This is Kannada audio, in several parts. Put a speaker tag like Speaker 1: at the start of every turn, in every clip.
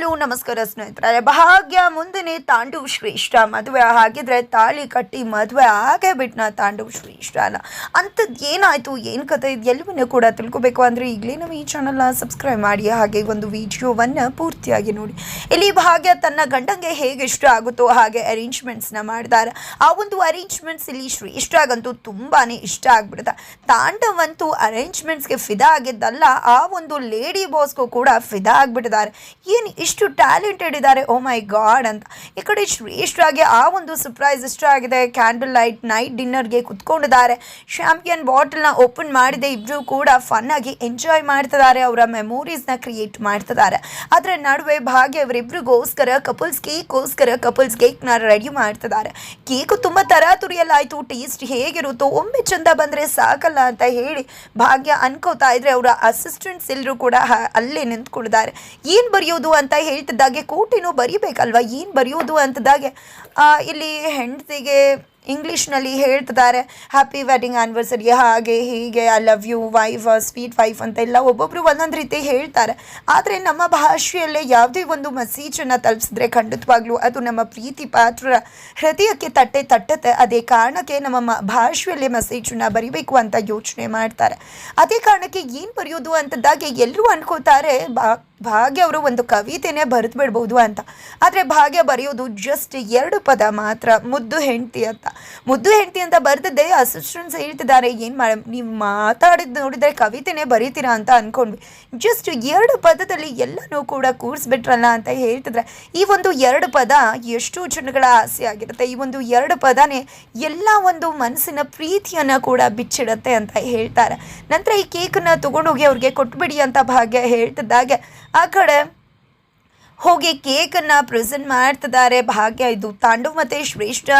Speaker 1: ಹಲೋ, ನಮಸ್ಕಾರ ಸ್ನೇಹಿತರೆ. ಭಾಗ್ಯ ಮುಂದೆನೆ ತಾಂಡವ್ ಶ್ರೇಷ್ಠ. ಮದುವೆ ಹಾಗಿದ್ರೆ ತಾಳಿ ಕಟ್ಟಿ ಮದುವೆ ಹಾಗೆ ಬಿಟ್ನ ತಾಂಡವ್ ಅಲ್ಲ. ಅಂಥದ್ದು ಏನಾಯಿತು? ಏನು ಕತೆ ಎಲ್ಲವನ್ನೂ ಕೂಡ ತಿಳ್ಕೊಬೇಕು ಅಂದರೆ ಈಗಲೇ ನಮ್ಮ ಈ ಚಾನಲ್ನ ಸಬ್ಸ್ಕ್ರೈಬ್ ಮಾಡಿ, ಹಾಗೆ ಒಂದು ವಿಡಿಯೋವನ್ನು ಪೂರ್ತಿಯಾಗಿ ನೋಡಿ. ಇಲ್ಲಿ ಭಾಗ್ಯ ತನ್ನ ಗಂಡಂಗೆ ಹೇಗೆ ಇಷ್ಟ ಆಗುತ್ತೋ ಹಾಗೆ ಅರೇಂಜ್ಮೆಂಟ್ಸ್ನ ಮಾಡಿದ್ದಾರೆ ಆ ಒಂದು ಅರೇಂಜ್ಮೆಂಟ್ಸ್ ಇಲ್ಲಿ ಶ್ರೇಷ್ಠಗಂತೂ ತುಂಬಾ ಇಷ್ಟ ಆಗ್ಬಿಡುತ್ತೆ. ತಾಂಡವಂತೂ ಅರೇಂಜ್ಮೆಂಟ್ಸ್ಗೆ ಫಿದಾ ಆಗಿದ್ದಲ್ಲ, ಆ ಒಂದು ಲೇಡಿ ಬಾಸ್ಗೂ ಕೂಡ ಫಿದಾ ಆಗಿಬಿಟ್ಟಿದ್ದಾರೆ. ಏನು ಇಷ್ಟು ಟ್ಯಾಲೆಂಟೆಡ್ ಇದ್ದಾರೆ. ಓ ಮೈ ಗಾಡ್ ಅಂತ. ಈ ಕಡೆ ಶ್ರೇಷ್ಠರಾಗಿ ಆ ಒಂದು ಸರ್ಪ್ರೈಸ್ ಇಷ್ಟ ಆಗಿದೆ. ಕ್ಯಾಂಡಲ್ ಲೈಟ್ ನೈಟ್ ಡಿನ್ನರ್ಗೆ ಕುತ್ಕೊಂಡಿದ್ದಾರೆ. ಶ್ಯಾಂಪಿಯನ್ ಬಾಟಲ್ನ ಓಪನ್ ಮಾಡಿದೆ. ಇಬ್ಬರು ಕೂಡ ಫನ್ ಆಗಿ ಎಂಜಾಯ್ ಮಾಡ್ತಿದ್ದಾರೆ. ಅವರ ಮೆಮೊರೀಸ್ನ ಕ್ರಿಯೇಟ್ ಮಾಡ್ತಿದ್ದಾರೆ. ಅದರ ನಡುವೆ ಭಾಗ್ಯ ಅವರಿಬ್ಬರಿಗೋಸ್ಕರ ಕಪಲ್ಸ್ ಕೇಕ್ಗೋಸ್ಕರ ಕಪಲ್ಸ್ ಕೇಕ್ನ ರೆಡಿ ಮಾಡ್ತಿದ್ದಾರೆ. ಕೇಕು ತುಂಬ ತರಾತುರಿಯಲ್ಲಾಯಿತು. ಟೇಸ್ಟ್ ಹೇಗಿರುತ್ತೋ ಒಮ್ಮೆ ಚಂದ ಬಂದರೆ ಸಾಕಲ್ಲ ಅಂತ ಹೇಳಿ ಭಾಗ್ಯ ಅನ್ಕೋತಾ ಇದ್ರೆ ಅವರ ಅಸಿಸ್ಟೆಂಟ್ಸ್ ಎಲ್ಲರೂ ಕೂಡ ಅಲ್ಲೇ ನಿಂತ್ಕೊಂಡಿದ್ದಾರೆ. ಏನು ಬರೆಯೋದು ಅಂತ ಹೇಳ್ತಿದ್ದಾಗೆ ಕೋಟಿನೂ ಬರಿಬೇಕಲ್ವಾ? ಏನು ಬರೆಯೋದು ಅಂತದಾಗೆ? ಇಲ್ಲಿ ಹೆಂಡತಿಗೆ ಇಂಗ್ಲೀಷ್ನಲ್ಲಿ ಹೇಳ್ತಿದ್ದಾರೆ ಹ್ಯಾಪಿ ವೆಡ್ಡಿಂಗ್ ಆ್ಯನಿವರ್ಸರಿ ಹಾಗೆ ಹೀಗೆ I love you wife sweet wife ಅಂತೆಲ್ಲ ಒಬ್ಬೊಬ್ಬರು ಒಂದೊಂದು ರೀತಿ ಹೇಳ್ತಾರೆ. ಆದರೆ ನಮ್ಮ ಭಾಷೆಯಲ್ಲೇ ಯಾವುದೇ ಒಂದು ಮೆಸೇಜನ್ನು ತಲುಪಿಸಿದ್ರೆ ಖಂಡಿತವಾಗ್ಲೂ ಅದು ನಮ್ಮ ಪ್ರೀತಿ ಪಾತ್ರರ ಹೃದಯಕ್ಕೆ ತಟ್ಟೆ ತಟ್ಟತ್ತೆ. ಅದೇ ಕಾರಣಕ್ಕೆ ನಮ್ಮ ಮ, ಭಾಷೆಯಲ್ಲೇ ಮೆಸೇಜನ್ನು ಬರಿಬೇಕು ಅಂತ ಯೋಚನೆ ಮಾಡ್ತಾರೆ. ಅದೇ ಕಾರಣಕ್ಕೆ ಏನು ಬರೆಯೋದು ಅಂತದ್ದಾಗೆ ಎಲ್ಲರೂ ಅನ್ಕೋತಾರೆ, ಬಾ, ಭಾಗ್ಯ ಅವರು ಒಂದು ಕವಿತೆನೇ ಬರೆದು ಬಿಡ್ಬೋದು ಅಂತ. ಆದರೆ ಭಾಗ್ಯ ಬರೆಯೋದು ಜಸ್ಟ್ ಎರಡು ಪದ ಮಾತ್ರ, ಮುದ್ದು ಹೆಂಡತಿ ಅಂತ. ಮುದ್ದು ಹೆಂಡತಿ ಅಂತ ಬರೆದಿದ್ದೆ ಅಸಿಸ್ಟೆಂಟ್ಸ್ ಹೇಳ್ತಿದ್ದಾರೆ. ಏನು ಮಾಡ, ನೀವು ಮಾತಾಡಿದ್ದು ನೋಡಿದರೆ ಕವಿತೆನೇ ಬರೀತೀರಾ ಅಂತ ಅಂದ್ಕೊಂಡ್ವಿ ಜಸ್ಟ್ ಎರಡು ಪದದಲ್ಲಿ ಎಲ್ಲನೂ ಕೂಡ ಕೂರಿಸ್ಬಿಟ್ರಲ್ಲ ಅಂತ ಹೇಳ್ತಿದ್ರೆ, ಈ ಒಂದು ಎರಡು ಪದ ಎಷ್ಟು ಜನಗಳ ಆಸೆ ಆಗಿರುತ್ತೆ. ಈ ಒಂದು ಎರಡು ಪದನೇ ಎಲ್ಲ ಒಂದು ಮನಸ್ಸಿನ ಪ್ರೀತಿಯನ್ನು ಕೂಡ ಬಿಚ್ಚಿಡುತ್ತೆ ಅಂತ ಹೇಳ್ತಾರೆ. ನಂತರ ಈ ಕೇಕನ್ನು ತಗೊಂಡೋಗಿ ಅವ್ರಿಗೆ ಕೊಟ್ಬಿಡಿ ಅಂತ ಭಾಗ್ಯ ಹೇಳ್ತಿದ್ದಾಗೆ. ಆ ಕಡೆ ಹೋಗಿ ಕೇಕನ್ನು ಪ್ರೆಸೆಂಟ್ ಮಾಡ್ತಿದ್ದಾರೆ. ಭಾಗ್ಯ, ಇದು ತಾಂಡು ಮತ್ತು ಶ್ರೇಷ್ಠ.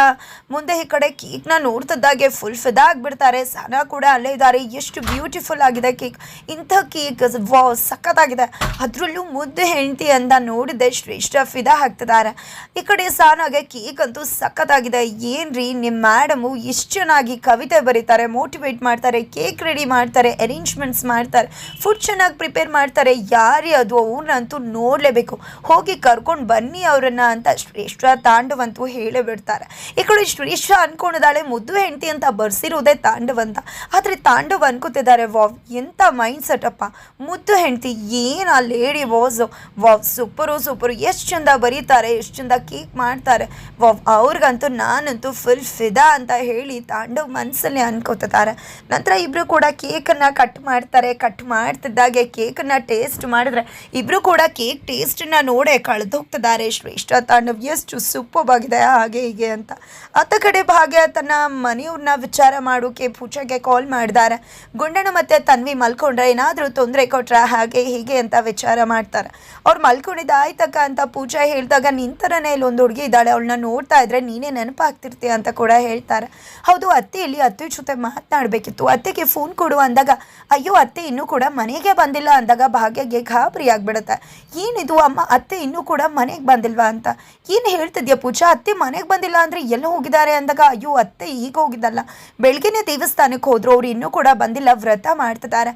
Speaker 1: ಮುಂದೆ ಈ ಕಡೆ ಕೇಕ್ನ ನೋಡ್ತಿದ್ದಾಗೆ ಫುಲ್ ಫಿದಾ ಆಗಿಬಿಡ್ತಾರೆ. ಸಾನ ಕೂಡ ಅಲ್ಲೇ ಇದ್ದಾರೆ. ಎಷ್ಟು ಬ್ಯೂಟಿಫುಲ್ ಆಗಿದೆ ಕೇಕ್. ಇಂಥ ಕೇಕ್ ವಾ ಸಖತ್ತಾಗಿದೆ. ಅದರಲ್ಲೂ ಮುದ್ದೆ ಹೆಂಡತಿ ಅಂತ ನೋಡಿದೆ ಶ್ರೇಷ್ಠ ಫಿದಾ ಹಾಕ್ತಿದ್ದಾರೆ ಈ ಕಡೆ ಸಾನಾಗೆ ಕೇಕ್ ಅಂತೂ ಸಖತ್ತಾಗಿದೆ. ಏನ್ರಿ ನಿಮ್ಮ ಮ್ಯಾಡಮು ಎಷ್ಟು ಚೆನ್ನಾಗಿ ಕವಿತೆ ಬರೀತಾರೆ ಮೋಟಿವೇಟ್ ಮಾಡ್ತಾರೆ, ಕೇಕ್ ರೆಡಿ ಮಾಡ್ತಾರೆ ಅರೇಂಜ್ಮೆಂಟ್ಸ್ ಮಾಡ್ತಾರೆ ಫುಡ್ ಚೆನ್ನಾಗಿ ಪ್ರಿಪೇರ್ ಮಾಡ್ತಾರೆ. ಯಾರೇ ಅದು ಅವ್ರನ್ನಂತೂ ನೋಡಲೇಬೇಕು. ಹೋಗಿ ಕರ್ಕೊಂಡು ಬನ್ನಿ ಅವರನ್ನ ಅಂತ ಶ್ರೇಷ್ಠ ತಾಂಡವಂತೂ ಹೇಳೇ ಬಿಡ್ತಾರೆ ಈ ಕಡೆ ಶ್ರೇಷ್ಠ ಅನ್ಕೊಂಡಿದ್ದಾಳೆ ಮುದ್ದು ಹೆಂಡತಿ ಅಂತ ಬರ್ಸಿರೋದೇ ತಾಂಡವಂತ. ಆದರೆ ತಾಂಡವ್ ಅನ್ಕೋತಿದ್ದಾರೆ, ವಾವ್ ಎಂಥ ಮೈಂಡ್ ಸೆಟಪ್ಪ ಮುದ್ದು ಹೆಂಡತಿ, ಏನು ಆ lady Vasu wow super super ಎಷ್ಟು ಚಂದ ಬರೀತಾರೆ, ಎಷ್ಟು ಚಂದ ಕೇಕ್ ಮಾಡ್ತಾರೆ. ವಾವ್, ಅವ್ರಿಗಂತೂ ನಾನಂತೂ ಫುಲ್ ಫಿದಾ ಅಂತ ಹೇಳಿ ತಾಂಡವ್ ಮನಸ್ಸಲ್ಲಿ ಅನ್ಕೋತಿದ್ದಾರೆ. ನಂತರ ಇಬ್ಬರು ಕೂಡ ಕೇಕನ್ನು ಕಟ್ ಮಾಡ್ತಾರೆ ಕಟ್ ಮಾಡ್ತಿದ್ದಾಗೆ ಕೇಕನ್ನು ಟೇಸ್ಟ್ ಮಾಡಿದ್ರೆ ಇಬ್ಬರು ಕೂಡ ಕೇಕ್ ಟೇಸ್ಟನ್ನು ನೋಡೇ ಕಳೆದು ಹೋಗ್ತಿದ್ದಾರೆ. ಶ್ರೇಷ್ಠ ತಾಂಡವ್ ಎಷ್ಟು ಸೂಪರ್ ಆಗಿದೆ. ಹಾಗೆ ಹೀಗೆ ಅಂತ. ಅತ್ತ ಕಡೆ ಭಾಗ್ಯ ತನ್ನ ಮನೆಯವ್ರನ್ನ ವಿಚಾರ ಮಾಡೋಕೆ ಪೂಜೆಗೆ ಕಾಲ್ ಮಾಡಿದ್ದಾರೆ. ಗುಂಡಣ್ಣ ಮತ್ತೆ ತನ್ವಿ ಮಲ್ಕೊಂಡ್ರೆ ಏನಾದರೂ ತೊಂದರೆ ಕೊಟ್ರೆ ಹಾಗೆ ಹೀಗೆ ಅಂತ ವಿಚಾರ ಮಾಡ್ತಾರೆ. ಅವ್ರು ಮಲ್ಕೊಂಡಿದ್ದ ಆಯ್ತಕ್ಕ ಅಂತ ಪೂಜಾ ಹೇಳಿದಾಗ ನಿಂತರನೇ ಇಲ್ಲಿ ಒಂದು ಹುಡುಗಿ ಇದ್ದಾಳೆ. ಅವಳನ್ನ ನೋಡ್ತಾ ಇದ್ರೆ ನೀನೇ ನೆನಪಾಗ್ತಿರ್ತೀಯ ಅಂತ ಕೂಡ ಹೇಳ್ತಾರೆ. ಹೌದು, ಅತ್ತೆ ಇಲ್ಲಿ ಅತ್ತೆ ಜೊತೆ ಮಾತನಾಡಬೇಕಿತ್ತು. ಅತ್ತೆಗೆ ಫೋನ್ ಕೊಡು ಅಂದಾಗ, ಅಯ್ಯೋ, ಅತ್ತೆ ಇನ್ನೂ ಕೂಡ ಮನೆಗೆ ಬಂದಿಲ್ಲ ಅಂದಾಗ ಭಾಗ್ಯಗೆ ಗಾಬರಿ ಆಗ್ಬಿಡುತ್ತೆ. ಏನಿದು ಅಮ್ಮ, ಅತ್ತೆ ಇನ್ನೂ ಕೂಡ ಮನೆಗೆ ಬಂದಿಲ್ವಾ ಅಂತ. ಏನು ಹೇಳ್ತಿದ್ಯಾ ಪೂಜಾ? ಅತ್ತೆ ಮನೆಗೆ ಬಂದಿಲ್ಲ ಅಂದರೆ ಎಲ್ಲ ಹೋಗಿದ್ದಾರೆ ಅಂದಾಗ, ಅಯ್ಯೋ, ಅತ್ತೆ ಈಗ ಹೋಗಿದ್ದಲ್ಲ. ಬೆಳಗ್ಗೆನೇ ದೇವಸ್ಥಾನಕ್ಕೆ ಹೋದರು, ಅವ್ರು ಇನ್ನೂ ಕೂಡ ಬಂದಿಲ್ಲ, ವ್ರತ ಮಾಡ್ತಿದ್ದಾರೆ.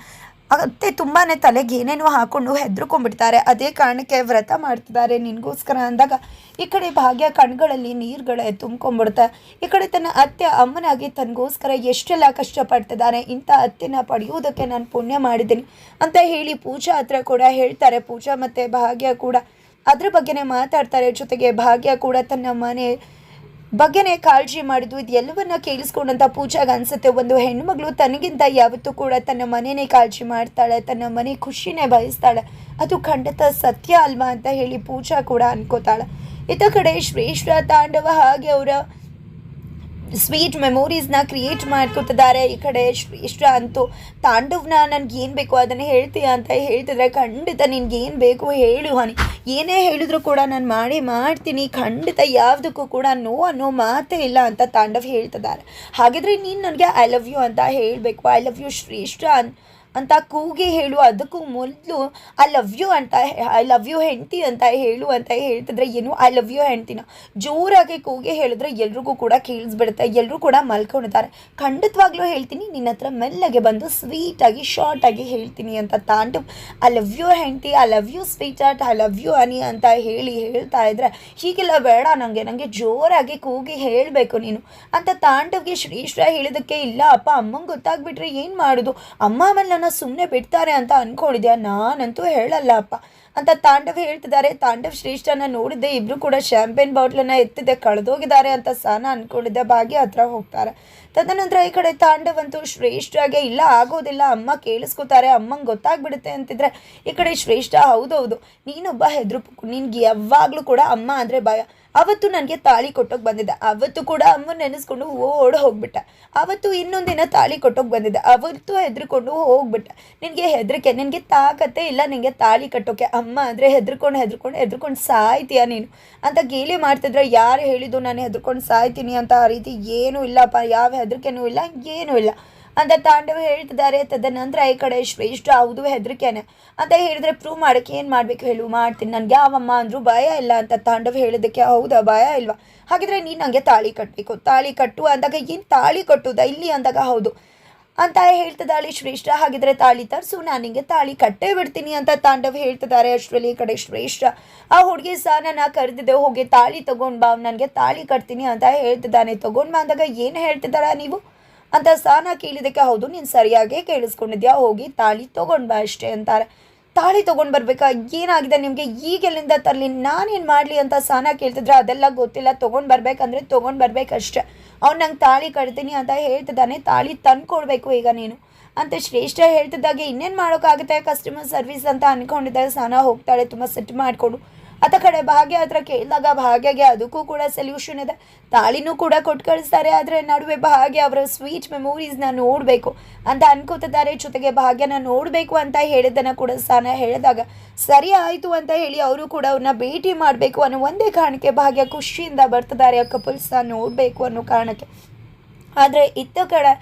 Speaker 1: ಅತ್ತೆ ತುಂಬಾ ತಲೆಗೆ ಏನೇನೋ ಹಾಕೊಂಡು ಹೆದರ್ಕೊಂಡ್ಬಿಡ್ತಾರೆ. ಅದೇ ಕಾರಣಕ್ಕೆ ವ್ರತ ಮಾಡ್ತಿದ್ದಾರೆ ನಿನಗೋಸ್ಕರ ಅಂದಾಗ. ಈ ಕಡೆ ಭಾಗ್ಯ ಕಣ್ಗಳಲ್ಲಿ ನೀರುಗಳೇ ತುಂಬ್ಕೊಂಡ್ಬಿಡುತ್ತೆ. ಈ ಕಡೆ ತನ್ನ ಅತ್ತೆ ಅಮ್ಮನಾಗಿ ತನಗೋಸ್ಕರ ಎಷ್ಟೆಲ್ಲ ಕಷ್ಟಪಡ್ತಿದ್ದಾರೆ, ಇಂಥ ಅತ್ತೆನ ಪಡೆಯುವುದಕ್ಕೆ ನಾನು ಪುಣ್ಯ ಮಾಡಿದ್ದೀನಿ ಅಂತ ಹೇಳಿ ಪೂಜಾ ಹತ್ರ ಕೂಡ ಹೇಳ್ತಾರೆ. ಪೂಜಾ ಮತ್ತು ಭಾಗ್ಯ ಕೂಡ ಅದ್ರ ಬಗ್ಗೆನೇ ಮಾತಾಡ್ತಾರೆ. ಜೊತೆಗೆ ಭಾಗ್ಯ ಕೂಡ ತನ್ನ ಮನೆ ಬಗ್ಗೆನೇ ಕಾಳಜಿ ಮಾಡಿದ್ದು. ಇದು ಎಲ್ಲವನ್ನ ಕೇಳಿಸ್ಕೊಂಡಂತ ಪೂಜಾಗ ಅನ್ಸುತ್ತೆ. ಒಂದು ಹೆಣ್ಮಗಳು ತನಗಿಂತ ಯಾವತ್ತೂ ಕೂಡ ತನ್ನ ಮನೆನೇ ಕಾಳಜಿ ಮಾಡ್ತಾಳೆ. ತನ್ನ ಮನೆ ಖುಷಿನೇ ಬಯಸ್ತಾಳೆ. ಅದು ಖಂಡಿತ ಸತ್ಯ ಅಲ್ವಾ ಅಂತ ಹೇಳಿ ಪೂಜಾ ಕೂಡ ಅನ್ಕೋತಾಳೆ. ಇತ್ತ ಕಡೆ ಶ್ರೇಷ್ಠ ತಾಂಡವ ಹಾಗೆ ಅವರ ಸ್ವೀಟ್ ಮೆಮೊರೀಸ್ನ ಕ್ರಿಯೇಟ್ ಮಾಡ್ಕೊತಿದ್ದಾರೆ. ಈ ಕಡೆ ಶ್ರೇಷ್ಠ ಅಂತೂ ತಾಂಡವ್ನ ನನ್ಗೆ ಏನು ಬೇಕು ಅದನ್ನು ಹೇಳ್ತೀಯ ಅಂತ ಹೇಳ್ತಿದ್ರೆ, ಖಂಡಿತ ನಿನ್ಗೆ ಏನು ಬೇಕು ಹೇಳು ಹನಿ. ಏನೇ ಹೇಳಿದ್ರು ಕೂಡ ನಾನು ಮಾಡಿ ಮಾಡ್ತೀನಿ. ಖಂಡಿತ ಯಾವುದಕ್ಕೂ ಕೂಡ ನೋ ಅನ್ನೋ ಮಾತೇ ಇಲ್ಲ ಅಂತ ತಾಂಡವ್ ಹೇಳ್ತಿದ್ದಾರೆ. ಹಾಗಿದ್ರೆ ನೀನು ನನಗೆ ಐ ಲವ್ ಯು ಅಂತ ಹೇಳಬೇಕು. ಐ ಲವ್ ಯು ಶ್ರೇಷ್ಠ ಅನ್ ಅಂತ ಕೂಗಿ ಹೇಳು. ಅದಕ್ಕೂ ಮೊದಲು ಐ ಲವ್ ಯು ಅಂತ ಐ ಲವ್ ಯು ಹೆಂಡ್ತಿ ಅಂತ ಹೇಳು ಅಂತ ಹೇಳ್ತಿದ್ರೆ, ಏನು? ಐ ಲವ್ ಯು ಹೆಂಡ್ತಿನ. ಜೋರಾಗಿ ಕೂಗಿ ಹೇಳಿದ್ರೆ ಎಲ್ರಿಗೂ ಕೂಡ ಕೇಳಿಸ್ಬಿಡುತ್ತೆ. ಎಲ್ಲರೂ ಕೂಡ ಮಲ್ಕೊಂಡಿದ್ದಾರೆ. ಖಂಡಿತವಾಗ್ಲೂ ಹೇಳ್ತೀನಿ, ನಿನ್ನ ಹತ್ರ ಮೆಲ್ಲಗೆ ಬಂದು ಸ್ವೀಟಾಗಿ ಶಾರ್ಟಾಗಿ ಹೇಳ್ತೀನಿ ಅಂತ ತಾಂಡು ಐ ಲವ್ ಯು ಹೆಂಡ್ತಿ I love you sweetheart I love you ಅನಿ ಅಂತ ಹೇಳಿ ಹೇಳ್ತಾ ಇದ್ರೆ, ಹೀಗೆಲ್ಲ ಬೇಡ ನನಗೆ ನನಗೆ ಜೋರಾಗಿ ಕೂಗಿ ಹೇಳಬೇಕು ನೀನು ಅಂತ ತಾಂಡವ್ಗೆ ಶ್ರೀಶ್ರ ಹೇಳಿದಕ್ಕೆ ಇಲ್ಲ ಅಪ್ಪ, ಅಮ್ಮಂಗೆ ಗೊತ್ತಾಗ್ಬಿಟ್ರೆ ಏನು ಮಾಡೋದು? ಅಮ್ಮ ಆಮೇಲೆ ಸುಮ್ಮನೆ ಬಿಡ್ತಾರೆ ಅಂತ ಅಂದ್ಕೊಂಡಿದ್ಯಾ ನಾನಂತೂ ಹೇಳಲ್ಲ ಅಪ್ಪ. ಅಂತ ತಾಂಡವ್ ಹೇಳ್ತಿದ್ದಾರೆ. ತಾಂಡವ್ ಶ್ರೇಷ್ಠನ ನೋಡಿದ್ದೆ. ಇಬ್ರು ಕೂಡ ಶಾಂಪೇನ್ ಬಾಟ್ಲನ್ನ ಎತ್ತಿದೆ. ಕಳೆದೋಗಿದ್ದಾರೆ ಅಂತ ಸಾನ ಅನ್ಕೊಂಡಿದ್ದೆ. ಭಾಗ್ಯ ಹತ್ರ ಹೋಗ್ತಾರೆ. ತದನಂತರ ಈ ಕಡೆ ತಾಂಡವ್ ಅಂತೂ ಶ್ರೇಷ್ಠಾಗೆ ಇಲ್ಲ, ಆಗೋದಿಲ್ಲ. ಅಮ್ಮ ಕೇಳಿಸ್ಕೊತಾರೆ. ಅಮ್ಮಂಗೆ ಗೊತ್ತಾಗ್ಬಿಡುತ್ತೆ ಅಂತಿದ್ರೆ ಈ ಕಡೆ ಶ್ರೇಷ್ಠ, ಹೌದೌದು. ನೀನೊಬ್ಬ ಹೆದ್ರು ನಿನ್ಗೆ ಯಾವಾಗಲೂ ಕೂಡ ಅಮ್ಮ ಅಂದರೆ ಭಯ. ಅವತ್ತು ನನಗೆ ತಾಳಿ ಕೊಟ್ಟೋಗಿ ಬಂದಿದ್ದ. ಅವತ್ತು ಕೂಡ ಅಮ್ಮ ನೆನೆಸ್ಕೊಂಡು ಓಡ್ ಹೋಗ್ಬಿಟ್ಟ. ಅವತ್ತು ಇನ್ನೊಂದಿನ ತಾಳಿ ಕೊಟ್ಟೋಗಿ ಬಂದಿದ್ದ. ಅವತ್ತು ಹೆದ್ರಿಕೊಂಡು ಹೋಗ್ಬಿಟ್ಟ. ನಿನಗೆ ಹೆದರಿಕೆ, ನಿನಗೆ ತಾಕತ್ತೆ ಇಲ್ಲ ನಿನಗೆ ತಾಳಿ ಕಟ್ಟೋಕೆ. ಅಮ್ಮ ಅಂದರೆ ಹೆದ್ರಿಕೊಂಡು ಹೆದ್ರಿಕೊಂಡು ಹೆದ್ರ್ಕೊಂಡು ಸಾಯ್ತೀಯ ನೀನು? ಅಂತ ಗೇಲಿ ಮಾಡ್ತಿದ್ರೆ ಯಾರು ಹೇಳಿದ್ದು ನಾನು ಹೆದ್ರಿಕೊಂಡು ಸಾಯ್ತೀನಿ ಅಂತ ಆ ರೀತಿ ಏನೂ ಇಲ್ಲಪ್ಪ. ಯಾವ ಹೆದರಿಕೆನೂ ಇಲ್ಲ, ಏನೂ ಇಲ್ಲ. ಅಂತ ತಾಂಡವ ಹೇಳ್ತಿದ್ದಾರೆ. ತದನಂತರ ಈ ಕಡೆ ಶ್ರೇಷ್ಠ ಹೌದು ಹೆದರಿಕೆನೆ ಅಂತ ಹೇಳಿದ್ರೆ ಪ್ರೂವ್ ಮಾಡೋಕ್ಕೆ ಏನು ಮಾಡಬೇಕು ಹೇಳು? ಮಾಡ್ತೀನಿ. ನನಗೆ ಯಾವಮ್ಮ ಅಂದರು ಭಯ ಇಲ್ಲ ಅಂತ ತಾಂಡವ ಹೇಳೋದಕ್ಕೆ ಹೌದಾ? ಭಯ ಇಲ್ವಾ? ಹಾಗಿದ್ರೆ ನೀನು ನನಗೆ ತಾಳಿ ಕಟ್ಟಬೇಕು ತಾಳಿ ಕಟ್ಟು ಅಂದಾಗ ಏನು ತಾಳಿ ಕಟ್ಟುವುದಾ ಇಲ್ಲಿ ಅಂದಾಗ ಹೌದು ಅಂತ ಹೇಳ್ತಿದ್ದಾಳೆ ಶ್ರೇಷ್ಠ ಹಾಗಿದ್ರೆ ತಾಳಿ ತರಿಸು, ನಾನು ನಿಂಗೆ ತಾಳಿ ಕಟ್ಟೇ ಬಿಡ್ತೀನಿ ಅಂತ ತಾಂಡವ್ ಹೇಳ್ತಿದ್ದಾರೆ. ಅಷ್ಟರಲ್ಲಿ ಈ ಕಡೆ ಶ್ರೇಷ್ಠ ಆ ಹುಡುಗಿ ಸಹ ನಾನು ಕರೆದಿದ್ದೆ ಹೋಗಿ ತಾಳಿ ತಗೊಂಡು ಬಾ, ನನಗೆ ತಾಳಿ ಕಟ್ತೀನಿ ಅಂತ ಹೇಳ್ತಿದ್ದಾನೆ. ತಗೊಂಡು ಬಾ ಅಂದಾಗ ಏನು ಹೇಳ್ತಿದ್ದಾರ ನೀವು? ಅಂತ ಸಾನ ಕೇಳಿದಕ್ಕೆ ಹೌದು, ನೀನು ಸರಿಯಾಗೇ ಕೇಳಿಸ್ಕೊಂಡಿದ್ಯಾ? ಹೋಗಿ ತಾಳಿ ತೊಗೊಂಡ್ ಬಾ ಅಷ್ಟೇ ಅಂತಾರೆ. ತಾಳಿ ತೊಗೊಂಡು ಬರ್ಬೇಕಾ? ಏನಾಗಿದೆ ನಿಮಗೆ? ಈಗೆಲ್ಲಿಂದ ತರಲಿ? ನಾನೇನು ಮಾಡಲಿ ಅಂತ ಸಾನ ಕೇಳ್ತಿದ್ರೆ ಅದೆಲ್ಲ ಗೊತ್ತಿಲ್ಲ. ತೊಗೊಂಡು ಬರ್ಬೇಕಂದ್ರೆ ತೊಗೊಂಡು ಬರ್ಬೇಕಷ್ಟೆ. ಅವ್ನು ನಂಗೆ ತಾಳಿ ಕಟ್ತೀನಿ ಅಂತ ಹೇಳ್ತಿದ್ದಾನೆ. ತಾಳಿ ತಂದು ಕೊಡಬೇಕು ಈಗ ನೀನು ಅಂತ ಶ್ರೇಷ್ಠ ಹೇಳ್ತಿದ್ದಾಗೆ ಇನ್ನೇನು ಮಾಡೋಕ್ಕಾಗುತ್ತೆ? ಕಸ್ಟಮರ್ ಸರ್ವಿಸ್ ಅಂತ ಅನ್ಕೊಂಡಿದ್ದಾಗ ಸಾನ ಹೋಗ್ತಾಳೆ. ತುಂಬ ಸೆಟ್ ಮಾಡಿಕೊಂಡು ಅತ್ತ ಕಡೆ ಭಾಗ್ಯ ಹತ್ರ ಕೇಳಿದಾಗ ಭಾಗ್ಯಗೆ ಅದಕ್ಕೂ ಕೂಡ ಸೊಲ್ಯೂಷನ್ ಇದೆ. ತಾಳಿನೂ ಕೂಡ ಕೊಟ್ಟು ಕಳಿಸ್ತಾರೆ ಆದರೆ ನಡುವೆ ಭಾಗ್ಯ ಅವರ ಸ್ವೀಟ್ ಮೆಮೊರೀಸ್ನ ನೋಡಬೇಕು ಅಂತ ಅನ್ಕೋತಿದ್ದಾರೆ. ಜೊತೆಗೆ ಭಾಗ್ಯನ ನೋಡಬೇಕು ಅಂತ ಹೇಳಿದ್ದನ್ನು ಕೂಡ ಸ್ಥಾನ ಹೇಳಿದಾಗ, ಸರಿ ಆಯಿತು ಅಂತ ಹೇಳಿ ಅವರು ಕೂಡ ಅವ್ರನ್ನ ಭೇಟಿ ಮಾಡಬೇಕು ಅನ್ನೋ ಒಂದೇ ಕಾರಣಕ್ಕೆ ಭಾಗ್ಯ ಖುಷಿಯಿಂದ ಬರ್ತಿದ್ದಾರೆ. ಆ ಕಪಲ್ಸ್ನ ನೋಡಬೇಕು ಅನ್ನೋ ಕಾರಣಕ್ಕೆ. ಆದರೆ ಇತ್ತ ಕಡೆ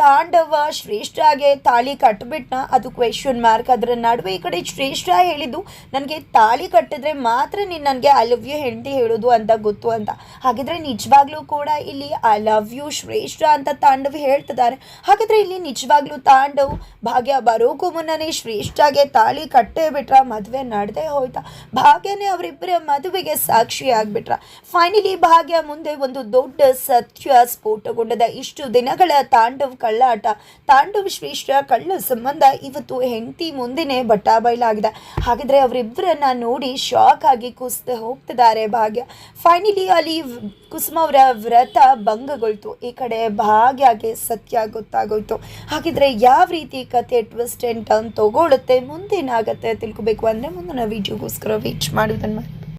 Speaker 1: ತಾಂಡವ ಶ್ರೇಷ್ಠಗೆ ತಾಳಿ ಕಟ್ಬಿಟ್ನ? ಅದು ಕ್ವೆಶನ್ ಮಾರ್ಕ್ ಅದರ ನಡುವೆ ಈ ಕಡೆ ಶ್ರೇಷ್ಠ ಹೇಳಿದ್ದು, ನನಗೆ ತಾಳಿ ಕಟ್ಟಿದ್ರೆ ಮಾತ್ರ ನೀನು ನನಗೆ ಐ ಲವ್ ಯು ಹೆಂಡತಿ ಹೇಳೋದು ಅಂತ ಗೊತ್ತು ಅಂತ. ಹಾಗಿದ್ರೆ ನಿಜವಾಗ್ಲೂ ಕೂಡ ಇಲ್ಲಿ ಐ ಲವ್ ಯು ಶ್ರೇಷ್ಠ ಅಂತ ತಾಂಡವ್ ಹೇಳ್ತಿದ್ದಾರೆ. ಹಾಗಿದ್ರೆ ಇಲ್ಲಿ ನಿಜವಾಗ್ಲೂ ತಾಂಡವ್ ಭಾಗ್ಯ ಬರೋಕ್ಕೂ ಮುನ್ನನೇ ಶ್ರೇಷ್ಠಗೆ ತಾಳಿ ಕಟ್ಟೇ ಬಿಟ್ರ, ಮದುವೆ ನಡೆದೇ ಹೋಯ್ತಾ. ಭಾಗ್ಯನೇ ಅವರಿಬ್ಬರ ಮದುವೆಗೆ ಸಾಕ್ಷಿ ಆಗ್ಬಿಟ್ರ. ಫೈನಲಿ ಭಾಗ್ಯ ಮುಂದೆ ಒಂದು ದೊಡ್ಡ ಸತ್ಯ ಸ್ಫೋಟಗೊಂಡದ. ಇಷ್ಟು ದಿನಗಳ ತಾಂಡವ್ ಕಳ್ಳಾಟ. ತಾಂಡವ ಶ್ರೇಷ್ಠ ಕಳ್ಳ ಸಂಬಂಧ ಇವತ್ತು ಹೆಂಡತಿ ಮುಂದೆನೇ ಬಟ್ಟಾ ಬಯಲಾಗಿದೆ. ಹಾಗಿದ್ರೆ ಅವರಿಬ್ಬರನ್ನ ನೋಡಿ ಶಾಕ್ ಆಗಿ ಕುಸ್ದು ಹೋಗ್ತಿದ್ದಾರೆ ಭಾಗ್ಯ. ಫೈನಲಿ ಅಲ್ಲಿ ಕುಸುಮ ಅವರ ವ್ರತ ಭಂಗಗೊಳ್ತು. ಈ ಕಡೆ ಭಾಗ್ಯಗೆ ಸತ್ಯ ಗೊತ್ತಾಗೋಯ್ತು. ಹಾಗಿದ್ರೆ ಯಾವ ರೀತಿ ಕತೆ ಟ್ವಿಸ್ಟ್ ಅಂಡ್ ಟರ್ನ್ ತಗೊಳುತ್ತೆ ಮುಂದೇನಾಗತ್ತೆ ತಿಳ್ಕೊಬೇಕು ಅಂದರೆ ಮುಂದಿನ ವಿಡಿಯೋಗೋಸ್ಕರ ವೇಟ್ ಮಾಡೋದನ್ನು